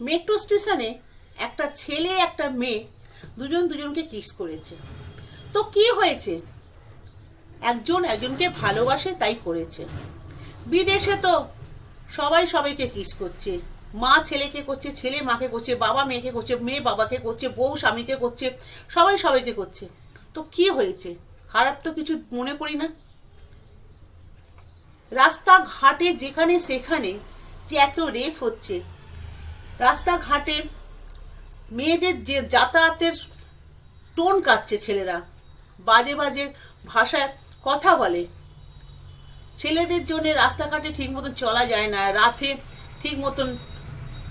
Metro স্টেশনে একটা ছেলে, একটা মেয়ে দুজন দুজনকে কিস করেছে। তো কি হয়েছে? একজন একজনকে ভালোবাসে, তাই করেছে। বিদেশে তো সবাই সবাইকে কিস করছে। মা ছেলেকে করছে, ছেলে মাকে করছে, বাবা মেয়েকে করছে, মেয়ে বাবাকে করছে, বউ স্বামীকে করছে, সবাই সবাইকে করছে। তো কি হয়েছে? খারাপ তো কিছু মনে করি না। রাস্তাঘাটে যেখানে সেখানে যে এত রেফ হচ্ছে রাস্তাঘাটে মেয়েদের যে যাতায়াতের টোন কাটছে ছেলেরা, বাজে বাজে ভাষায় কথা বলে। ছেলেদের জন্য রাস্তাঘাটে ঠিক মতন চলা যায় না, রাতে ঠিক মতন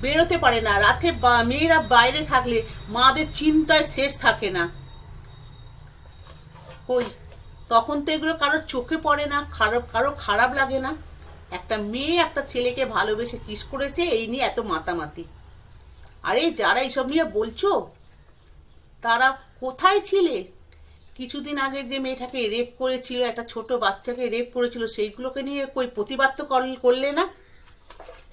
বেরোতে পারে না, রাতে মেয়েরা বাইরে থাকলে মাদের চিন্তায় শেষ থাকে না। ওই তখন তো এগুলো কারোর চোখে পড়ে না খারাপ কারও খারাপ লাগে না। একটা মেয়ে একটা ছেলেকে ভালোবেসে কিস করেছে, এই নিয়ে এত মাতামাতি। আরে যারা এইসব নিয়ে বলছো, তারা কোথায় ছিলে? কিছুদিন আগে যে মেয়েটাকে রেপ করেছিল, একটা ছোট বাচ্চাকে রেপ করেছিল, সেইগুলোকে নিয়ে কই প্রতিবাদ তো করল- না?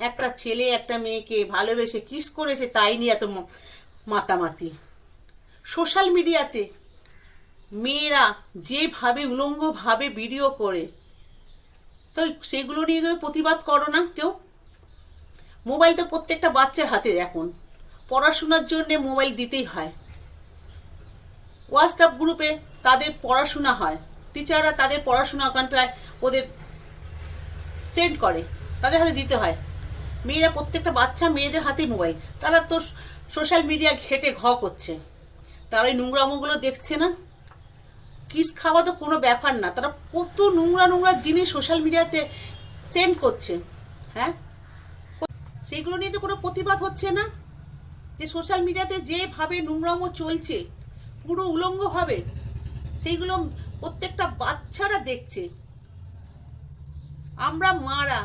একটা ছেলে একটা মেয়েকে ভালোবেসে কিস করেছে, তাই নিয়ে এত মাতামাতি। সোশ্যাল মিডিয়াতে মেয়েরা যেভাবে উলঙ্গভাবে ভিডিও করে তো সেগুলো নিয়ে প্রতিবাদ করো না কেউ। মোবাইল তো প্রত্যেকটা বাচ্চার হাতে এখন পড়াশোনার জন্যে মোবাইল দিতেই হয়। হোয়াটসঅ্যাপ গ্রুপে তাদের পড়াশোনা হয়। টিচাররা তাদের পড়াশোনা ওখানটায় ওদের সেন্ড করে। তাদের হাতে দিতে হয়। মেয়েরা প্রত্যেকটা বাচ্চা মেয়েদের হাতেই মোবাইল। তারা তো সোশ্যাল মিডিয়া ঘেটে ঘ করছে। তারা ওই নোংরামোগুলো দেখছে না? কিস খাওয়া তো কোনো ব্যাপার না। তারা কত নোংরা নোংরা জিনিস সোশ্যাল মিডিয়াতে সেন্ড করছে হ্যাঁ? সেইগুলো নিয়ে তো কোনো প্রতিবাদ হচ্ছে না। যে সোশ্যাল মিডিয়াতে যেভাবে নোংরামো চলছে, পুরো উলঙ্গভাবে সেইগুলো প্রত্যেকটা বাচ্চারা দেখছে। আমরা মারা,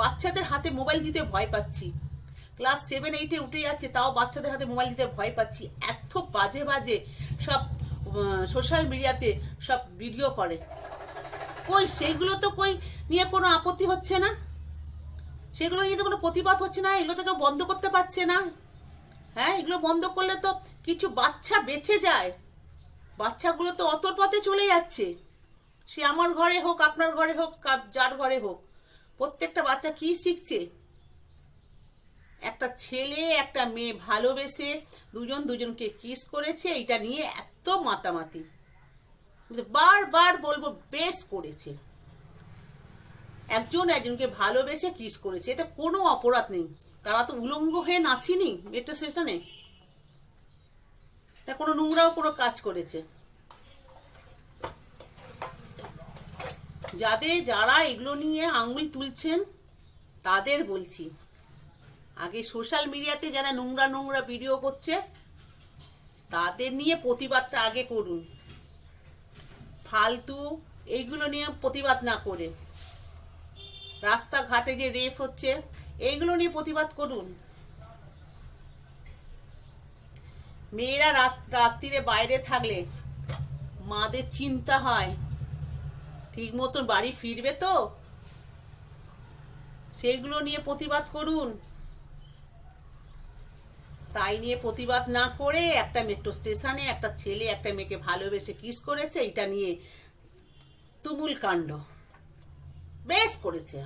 বাচ্চাদের হাতে মোবাইল দিতে ভয় পাচ্ছি। ক্লাস সেভেন এইটে উঠে যাচ্ছে, তাও বাচ্চাদের হাতে মোবাইল দিতে ভয় পাচ্ছি। এত বাজে বাজে সব সোশ্যাল মিডিয়াতে সব ভিডিও করে। কই সেইগুলো তো কই নিয়ে কোনো আপত্তি হচ্ছে না? সেগুলো নিয়ে তো কোনো প্রতিবাদ হচ্ছে না, এগুলো তো কেউ বন্ধ করতে পারছে না। হ্যাঁ এগুলো বন্ধ করলে তো কিছু বাচ্চা বেঁচে যায়। বাচ্চাগুলো তো অতর পথে চলে যাচ্ছে। সে আমার ঘরে হোক, আপনার ঘরে হোক যার ঘরে হোক, প্রত্যেকটা বাচ্চা কি শিখছে? একটা ছেলে, একটা মেয়ে ভালোবেসে দুজন দুজনকে কিস করেছে, এটা নিয়ে এত মাতামাতি। বারবার বলব, বেশ করেছে। একজন একজনকে ভালোবেসে কিস করেছে, এতে কোনো অপরাধ নেই। তারা তো উলঙ্গ হয়ে নাচিনি মেট্রো স্টেশনে তা কোনো নোংরাও কোনো কাজ করেছে। যাদের, যারা এগুলো নিয়ে আঙুল তুলছেন, তাদের বলছি আগে সোশ্যাল মিডিয়াতে যারা নোংরা নোংরা ভিডিও করছে, তাদের নিয়ে প্রতিবাদটা আগে করুন। ফালতু, এইগুলো নিয়ে প্রতিবাদ না করে। রাস্তাঘাটে যে রেপ হচ্ছে, এইগুলো নিয়ে প্রতিবাদ করুন। মেয়েরা রাত, রাত্রিরে বাইরে থাকলে মাদের চিন্তা হয়। ঠিক মতন বাড়ি ফিরবে তো? সেগুলো নিয়ে প্রতিবাদ করুন। তাই নিয়ে প্রতিবাদ না করে একটা মেট্রো স্টেশনে একটা ছেলে একটা মেয়েকে ভালোবেসে কিস করেছে, এটা নিয়ে তুমুল কাণ্ড। বেশ করেছে।